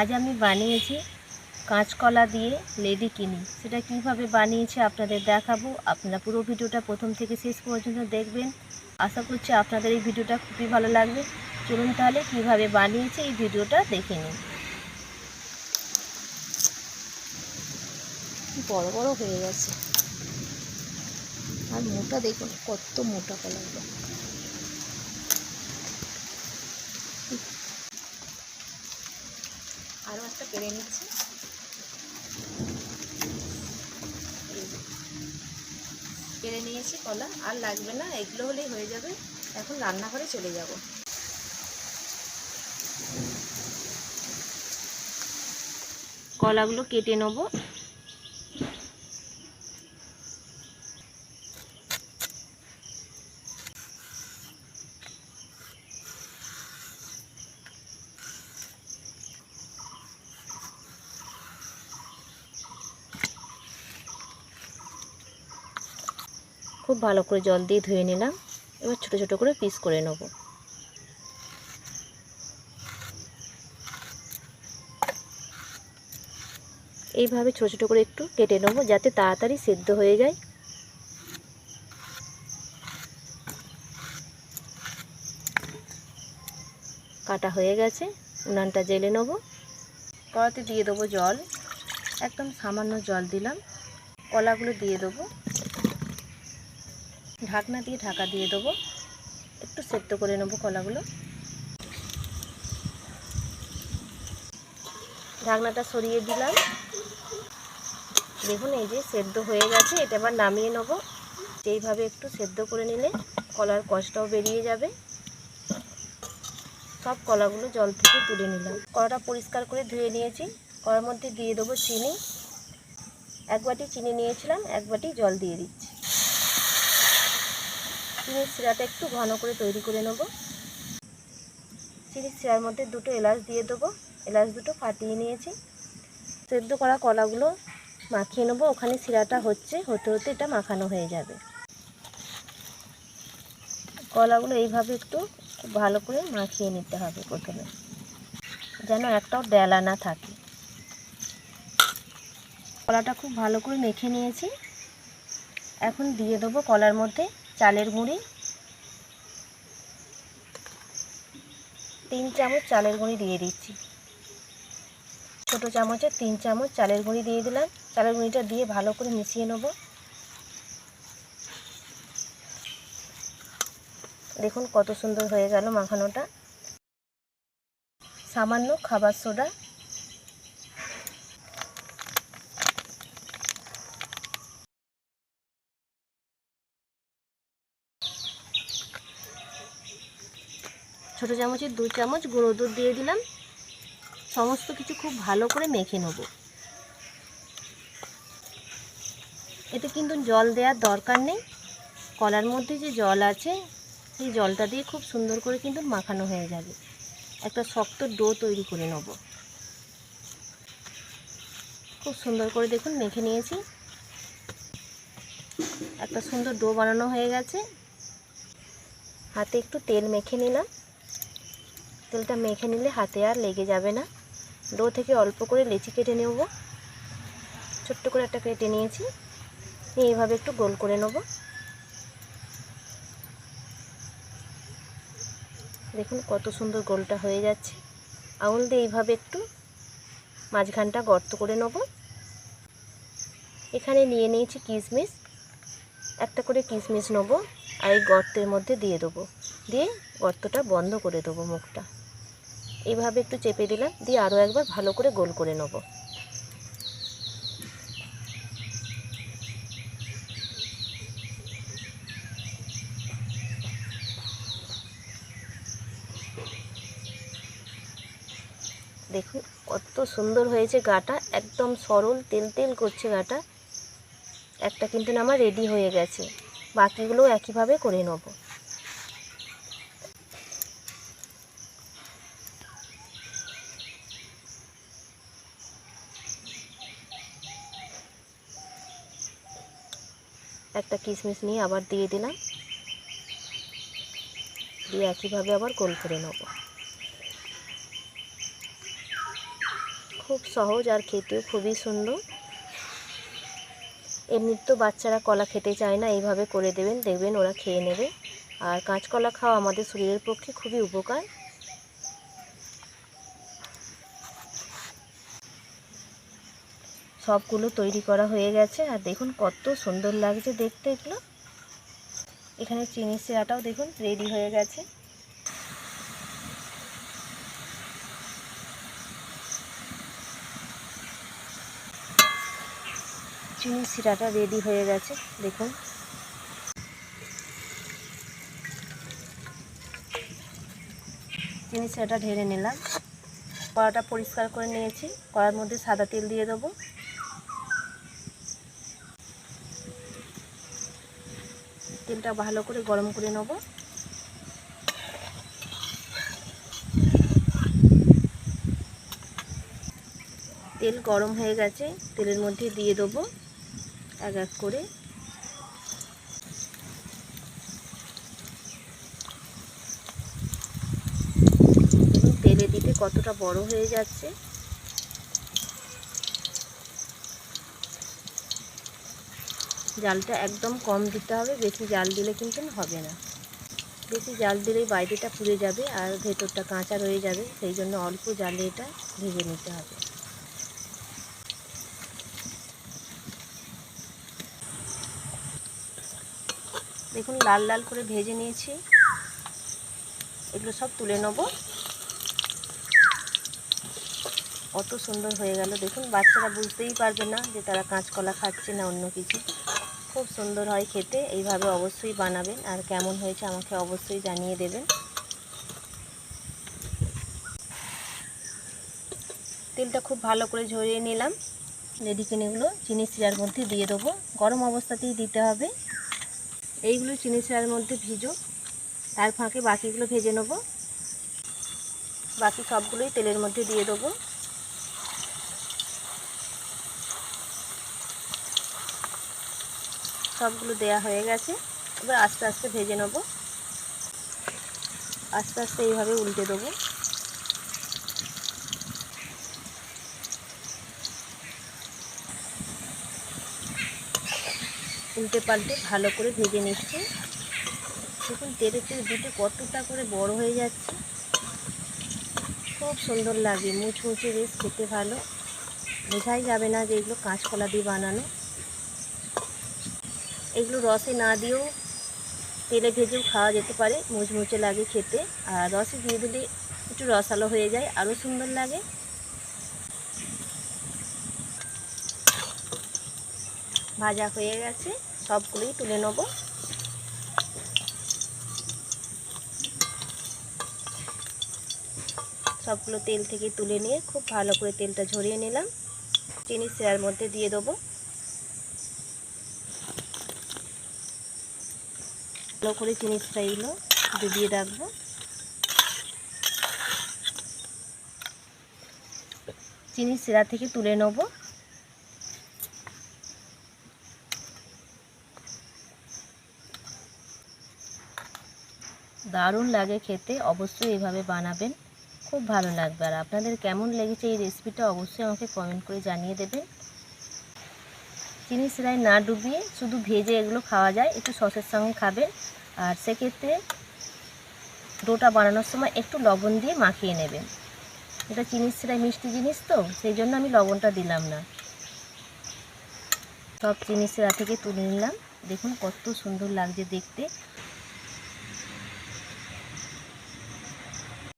আজ আমি বানিয়েছি কাঁচকলা দিয়ে লেডি কিনি। সেটা কীভাবে বানিয়েছি আপনাদের দেখাবো। আপনারা পুরো ভিডিওটা প্রথম থেকে শেষ পর্যন্ত দেখবেন। আশা করছি আপনাদের এই ভিডিওটা খুবই ভালো লাগবে। চলুন তাহলে কীভাবে বানিয়েছি এই ভিডিওটা দেখে নিন বড় বড় হয়ে গেছে। আর মোটা দেখুন, কত মোটা কলাগুলো আরও একটা পেরে নিচ্ছি। পেরে নিয়েছি কলা। আর লাগবে না, এগুলো হলেই হয়ে যাবে। এখন রান্নাঘরে চলে যাব। কলাগুলো কেটে নেব। খুব ভালো করে জল দিয়ে ধুয়ে নিলাম। এবার ছোট ছোট করে পিস করে নেব। এইভাবে ছোট ছোট করে একটু কেটে নেব যাতে তাড়াতাড়ি সেদ্ধ হয়ে যায়। কাটা হয়ে গেছে, উনানটা জেলে নেব। কড়াতে দিয়ে দেবো জল, একদম সামান্য জল দিলাম। কলাগুলো দিয়ে দেবো। ঢাকনা দিয়ে ঢাকা দিয়ে দেবো। একটু সেদ্ধ করে নেব কলাগুলো। ঢাকনাটা সরিয়ে দিলাম। দেখুন, এই যে সেদ্ধ হয়ে গেছে, এটা আবার নামিয়ে নেব। এইভাবে একটু সেদ্ধ করে নিলে কলার কষটাও বেরিয়ে যাবে। সব কলাগুলো জল থেকে তুলে নিলাম। কলাটা পরিষ্কার করে ধুয়ে নিয়েছি। কলার মধ্যে দিয়ে দেবো চিনি। এক বাটি চিনি নিয়েছিলাম, এক বাটি জল দিয়ে দিচ্ছি। চিনির শিরাটা একটু ঘন করে তৈরি করে নেব। চিনির শিরার মধ্যে দুটো এলাচ দিয়ে দেবো। এলাচ দুটো ফাটিয়ে নিয়েছি। সেদ্ধ করা কলাগুলো মাখিয়ে নেব। ওখানে শিরাটা হচ্ছে, হতে হতে এটা মাখানো হয়ে যাবে। কলাগুলো এইভাবে একটু ভালো করে মাখিয়ে নিতে হবে প্রথমে, যেন একটাও ডেলা না থাকে। কলাটা খুব ভালো করে মেখে নিয়েছি। এখন দিয়ে দেবো কলার মধ্যে চালের গুঁড়ি। তিন চামচ চালের গুঁড়ি দিয়ে দিচ্ছি। ছোটো চামচে তিন চামচ চালের গুঁড়ি দিয়ে দিলাম। চালের গুঁড়িটা দিয়ে ভালো করে মিশিয়ে নেব। দেখুন কত সুন্দর হয়ে গেল মাখানোটা। সামান্য খাবার সোডা ছোটো চামচের দু চামচ গুঁড়ো দুধ দিয়ে দিলাম। সমস্ত কিছু খুব ভালো করে মেখে নেব। এতে কিন্তু জল দেওয়ার দরকার নেই। কলার মধ্যে যে জল আছে সেই জলটা দিয়ে খুব সুন্দর করে কিন্তু মাখানো হয়ে যাবে। একটা শক্ত ডো তৈরি করে নেব। খুব সুন্দর করে দেখুন মেখে নিয়েছি। একটা সুন্দর ডো বানানো হয়ে গেছে। হাতে একটু তেল মেখে নিলাম। তেলটা মেখে নিলে হাতে আর লেগে যাবে না। ডো থেকে অল্প করে লেচি কেটে নেব। ছোট্ট করে একটা কেটে নিয়েছি। এইভাবে একটু গোল করে নেব। দেখুন কত সুন্দর গোলটা হয়ে যাচ্ছে। আঙুল দিয়ে এইভাবে একটু মাঝখানটা গর্ত করে নেব। এখানে নিয়ে নিয়েছি কিশমিশ একটা করে কিশমিশ নেব আর এই গর্তের মধ্যে দিয়ে দেবো। দিয়ে গর্তটা বন্ধ করে দেবো মুখটা। এইভাবে একটু চেপে দিলাম, দিয়ে আরও একবার ভালো করে গোল করে নেব। দেখুন, কত সুন্দর হয়েছে গাটা, একদম সরল, তেল তেল করছে গাটা। একটা কিন্তু আমার রেডি হয়ে গেছে, বাকিগুলোও একইভাবে করে নেব। একটা কিশমিশ নিয়ে আবার দিয়ে দিলাম। দিয়ে একইভাবে আবার গোল করে নেব। খুব সহজ আর খেতেও খুবই সুন্দর। এমনি তো বাচ্চারা কলা খেতে চায় না, এইভাবে করে দেবেন, দেখবেন ওরা খেয়ে নেবে। আর কাঁচকলা খাওয়া আমাদের শরীরের পক্ষে খুবই উপকার। সবগুলো তৈরি করা হয়ে গেছে। আর দেখুন কত সুন্দর লাগছে দেখতে এগুলো। এখানে চিনি শিরাটাও দেখুন রেডি হয়ে গেছে। চিনি শিরাটা রেডি হয়ে গেছে, দেখুন। চিনি শিরাটা ঢেলে নিলাম। কড়াটা পরিষ্কার করে নিয়েছি। কড়ার মধ্যে সাদা তেল দিয়ে দেবো। তেলটা ভালো করে গরম করে নেব। তেল গরম হয়ে গেছে, তেলের মধ্যে দিয়ে দেবো এক এক করে। তেলে দিতে কতটা বড় হয়ে যাচ্ছে? জালটা একদম কম দিতে হবে, বেশি জাল দিলে কিন্তু হবে না। বেশি জাল দিলেই বাইরেটা পুড়ে যাবে আর ভেতরটা কাঁচা রয়ে যাবে, সেই জন্য অল্প জালে এটা ভেজে নিতে হবে। দেখুন, লাল লাল করে ভেজে নিয়েছি। এগুলো সব তুলে নেব। অত সুন্দর হয়ে গেল। দেখুন, বাচ্চারা বুঝতেই পারবে না যে তারা কাঁচকলা খাচ্ছে না অন্য কিছু। খুব সুন্দর হয় খেতে, এইভাবে অবশ্যই বানাবেন। আর কেমন হয়েছে আমাকে অবশ্যই জানিয়ে দেবেন। তেলটা খুব ভালো করে ঝরিয়ে নিলাম। রেডিকেনেগুলো চিনি শিরার মধ্যে দিয়ে দেবো। গরম অবস্থাতেই দিতে হবে। এইগুলো চিনি শিরার মধ্যে ভিজো। তার ফাঁকে বাকিগুলো ভেজে নেব। বাকি সবগুলোই তেলের মধ্যে দিয়ে দেবো। সবগুলো দেয়া হয়ে গেছে। এবার আস্তে আস্তে ভেজে নেব। আস্তে আস্তে এইভাবে উল্টে দেবো। উল্টে পাল্টে ভালো করে ভেজে নিচ্ছি। দেখুন, তেলে তেল দিতে কতটা করে বড় হয়ে যাচ্ছে। খুব সুন্দর লাগে। মুচমুচে বেশ খেতে ভালো। বোঝাই যাবে না যে এগুলো কাঁচকলা দিয়ে বানানো। এগুলো রসে না দিয়েও তেলে ভেজেও খাওয়া যেতে পারে, মুচমুচে লাগে খেতে। আর রসে দিয়ে দিলে একটু রসালো হয়ে যায়, আরও সুন্দর লাগে। ভাজা হয়ে গেছে, সবগুলোই তুলে নেব। সবগুলো তেল থেকে তুলে নিয়ে খুব ভালো করে তেলটা ঝরিয়ে নিলাম। চিনি শিরার মধ্যে দিয়ে দেবো। ভালো করে চিনি শিরাগুলো ডুবিয়ে রাখব। চিনি শিরা থেকে তুলে নেব। দারুণ লাগে খেতে, অবশ্যই এভাবে বানাবেন। খুব ভালো লাগবে। আর আপনাদের কেমন লেগেছে এই রেসিপিটা অবশ্যই আমাকে কমেন্ট করে জানিয়ে দেবেন। চিনি সিরাই না ডুবিয়ে শুধু ভেজে এগুলো খাওয়া যায়, একটু সসের সঙ্গে খাবেন আর সেক্ষেত্রে ডোটা বানানোর সময় একটু লবণ দিয়ে মাখিয়ে নেবেন এটা চিনি সিরাই মিষ্টি জিনিস তো, সেই জন্য আমি লবণটা দিলাম না। সব চিনি সিরা থেকে তুলে নিলাম। দেখুন কত সুন্দর লাগছে দেখতে।